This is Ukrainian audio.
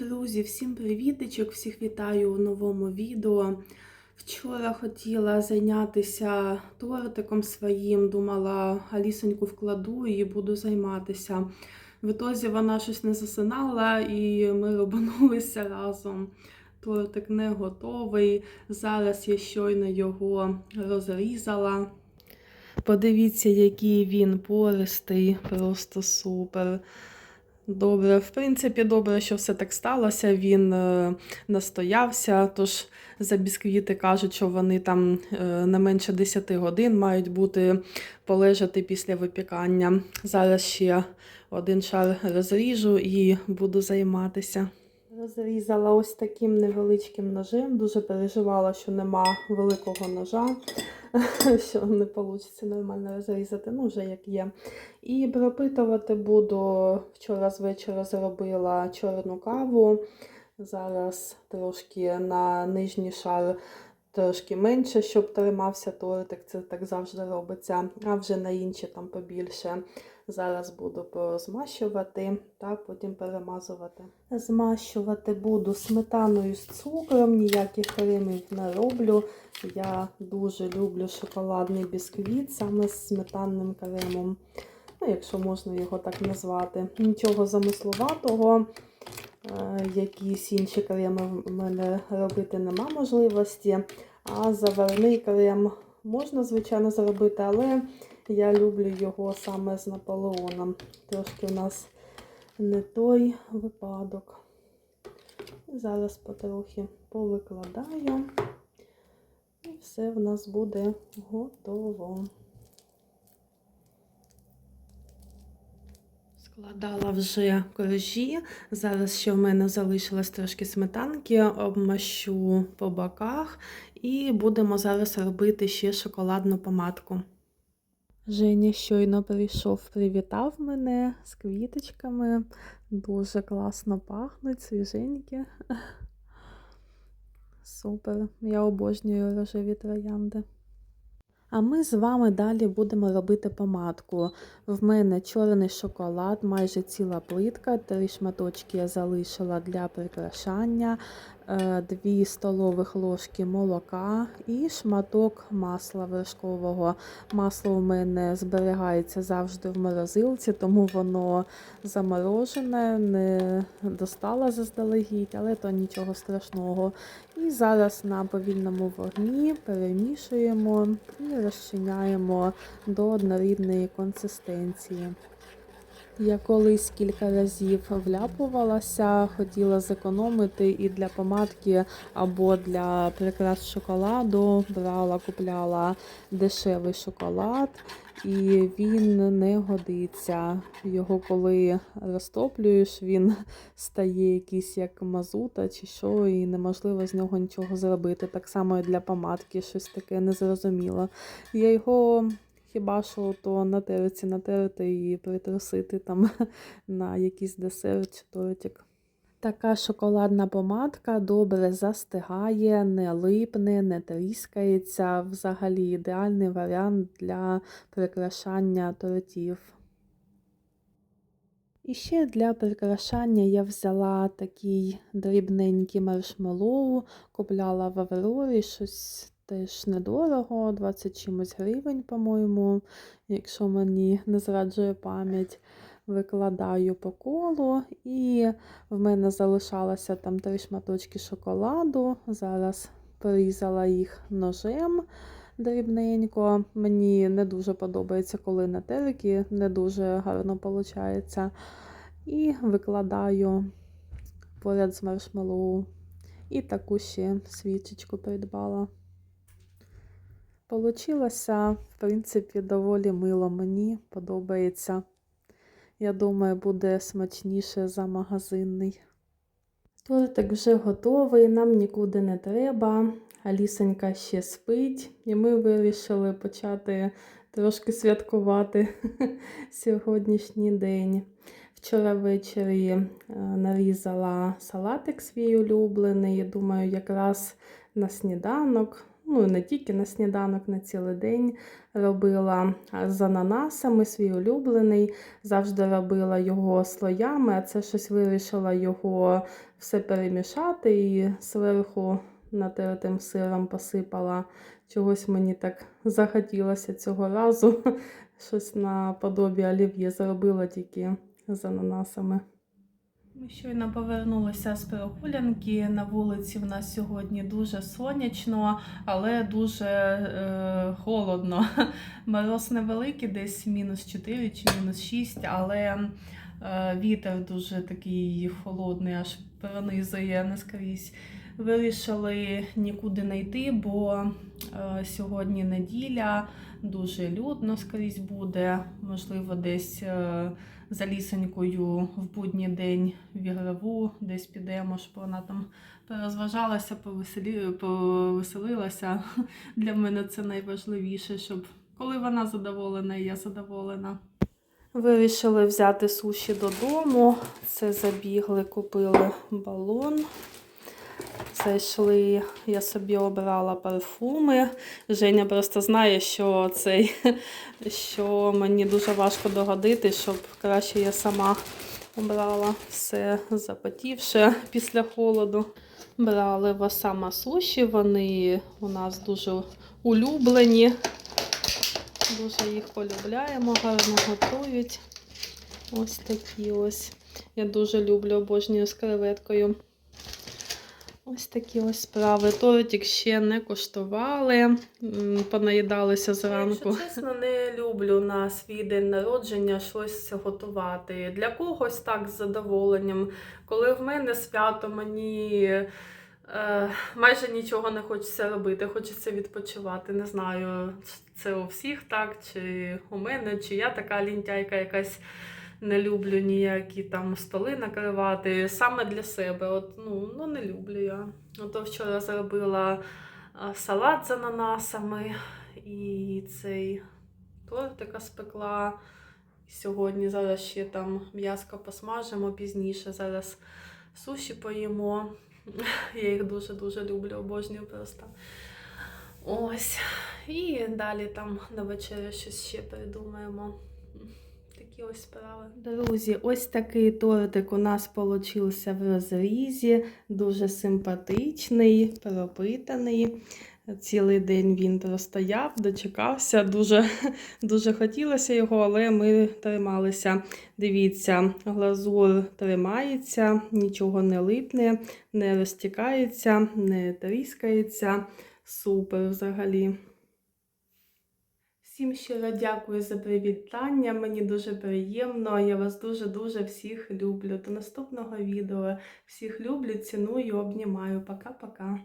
Друзі, всім привітичок! Всіх вітаю у новому відео. Вчора хотіла зайнятися тортиком своїм, думала, Алісоньку вкладу і буду займатися. В ітозі вона щось не засинала, і ми робанулися разом. Тортик не готовий. Зараз я щойно його розрізала. Подивіться, який він пористий, просто супер. Добре, в принципі, добре, що все так сталося. Він е, настоявся. Тож за бісквіти кажуть, що вони там е, не менше 10 годин мають бути полежати після випікання. Зараз ще один шар розріжу і буду займатися. Розрізала ось таким невеличким ножем. Дуже переживала, що нема великого ножа, що не вийде нормально розрізати, ну вже як є. І пропитувати буду. Вчора з вечора зробила чорну каву. Зараз трошки на нижній шар трошки менше, щоб тримався тортик. Це так завжди робиться. А вже на інші там побільше. Зараз буду порозмащувати та потім перемазувати. Змащувати буду сметаною з цукром, ніяких кремів не роблю. Я дуже люблю шоколадний бісквіт саме з сметанним кремом. Ну, якщо можна його так назвати. Нічого замисловатого. Е, Якісь інші креми в мене робити нема можливості. А заварний крем можна, звичайно, зробити, але я люблю його саме з Наполеоном. Трошки у нас не той випадок. Зараз потрохи повикладаю. І все в нас буде готово. Складала вже коржі. Зараз ще в мене залишилось трошки сметанки, обмащу по боках і будемо зараз робити ще шоколадну помадку. Женя щойно прийшов, привітав мене з квіточками. Дуже класно пахнуть, свіженькі. Супер, я обожнюю рожеві троянди. А ми з вами далі будемо робити помадку. В мене чорний шоколад, майже ціла плитка, три шматочки я залишила для прикрашання, 2 столових ложки молока і шматок масла вершкового. Масло у мене зберігається завжди в морозилці, тому воно заморожене, не достала заздалегідь, але то нічого страшного. І зараз на повільному вогні перемішуємо і розчиняємо до однорідної консистенції. Я колись кілька разів вляпувалася, хотіла зекономити і для помадки або для прикрас шоколаду брала, купляла дешевий шоколад, і він не годиться. Його коли розтоплюєш, він стає якийсь як мазута чи що, і неможливо з нього нічого зробити. Так само і для помадки щось таке незрозуміло. Я його Хіба що то на терці натерти і притрусити там на якийсь десерт чи тортик. Така шоколадна помадка добре застигає, не липне, не тріскається. Взагалі ідеальний варіант для прикрашання тортів. І ще для прикрашання я взяла такий дрібненький маршмеллоу, купляла в Аврорі щось теж недорого, 20 чимось гривень, по-моєму, якщо мені не зраджує пам'ять. Викладаю по колу, і в мене залишалося там три шматочки шоколаду. Зараз порізала їх ножем дрібненько. Мені не дуже подобається, коли на терки, не дуже гарно виходить. І викладаю поряд з маршмеллоу. І таку ще свічечку придбала. Получилося, в принципі, доволі мило. Мені подобається. Я думаю, буде смачніше за магазинний. Тортик вже готовий, нам нікуди не треба. Алісонька ще спить, і ми вирішили почати трошки святкувати сьогоднішній день. Вчора ввечері е, нарізала салатик свій улюблений. Думаю, якраз на сніданок Ну, не тільки на сніданок, на цілий день робила з ананасами, свій улюблений. Завжди робила його слоями, а це щось вирішила його все перемішати і зверху натертим сиром посипала. Чогось мені так захотілося цього разу. Щось наподобі олів'є зробила тільки з ананасами. Ми щойно повернулися з прогулянки. На вулиці в нас сьогодні дуже сонячно, але дуже е, холодно. Мороз невеликий, десь мінус 4 чи мінус 6, але е, вітер дуже такий холодний, аж пронизує наскрізь. Вирішили нікуди не йти, бо е, сьогодні неділя, дуже людно скрізь буде. Можливо, десь е, за лісонькою в будній день в ігрову, десь підемо, щоб вона там порозважалася, повеселі... повеселилася. Для мене це найважливіше, щоб коли вона задоволена, і я задоволена. Вирішили взяти суші додому. Це забігли, купили балон. Зайшли, я собі обрала парфуми. Женя просто знає, що цей, що мені дуже важко догодити, щоб краще я сама обрала все запотівше після холоду. Брали в Осама суші, вони у нас дуже улюблені. Дуже їх полюбляємо, гарно готують. Ось такі ось. Я дуже люблю обожнюю з креветкою. Ось такі ось справи. Тортик ще не коштували, понаїдалися зранку. Якщо чесно, не люблю на свій день народження щось готувати. Для когось так з задоволенням. Коли в мене свято, мені е, майже нічого не хочеться робити, хочеться відпочивати. Не знаю, це у всіх так, чи у мене, чи я така лінтяйка якась не люблю ніякі там столи накривати. Саме для себе. От, ну, ну не люблю я. Ото вчора зробила салат з ананасами і цей тортика спекла. Сьогодні зараз ще там м'яско посмажимо пізніше. Зараз суші поїмо. Я їх дуже-дуже люблю, обожнюю просто. Ось. І далі там на вечерю щось ще придумаємо. Такі справи. Друзі, ось такий тортик у нас получився в розрізі. Дуже симпатичний, пропитаний. Цілий день він простояв, дочекався. Дуже, дуже хотілося його, але ми трималися. Дивіться, глазур тримається, нічого не липне, не розтікається, не тріскається. Супер взагалі. Всім щиро дякую за привітання. Мені дуже приємно. Я вас дуже-дуже всіх люблю. До наступного відео. Всіх люблю, ціную, обнімаю. Пока-пока.